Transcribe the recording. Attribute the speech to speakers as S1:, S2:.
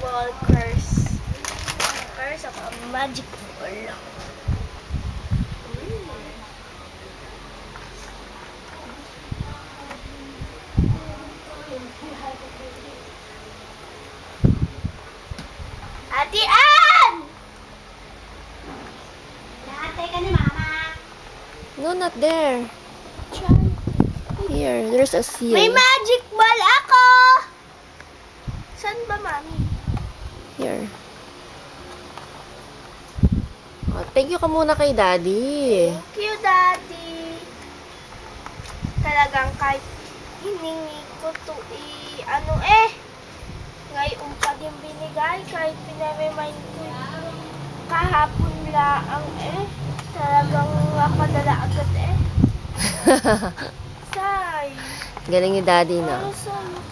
S1: ball curse. Curse of a magic ball. Ate Ann!
S2: Lahatay ka ni Mama.
S3: No, not there. Here, there's a seal.
S1: May magic ball ako! Saan ba, Mami?
S3: Here. Oh, thank you ka muna kay Daddy.
S1: Thank you, Daddy. Talagang kahit hiningi ko to i... Ano eh? Ngayon pa din binigay kahit pinaremind ko kahapon lang eh. Talagang napadala agad eh. Say.
S3: Galing ni Daddy, no?
S1: saan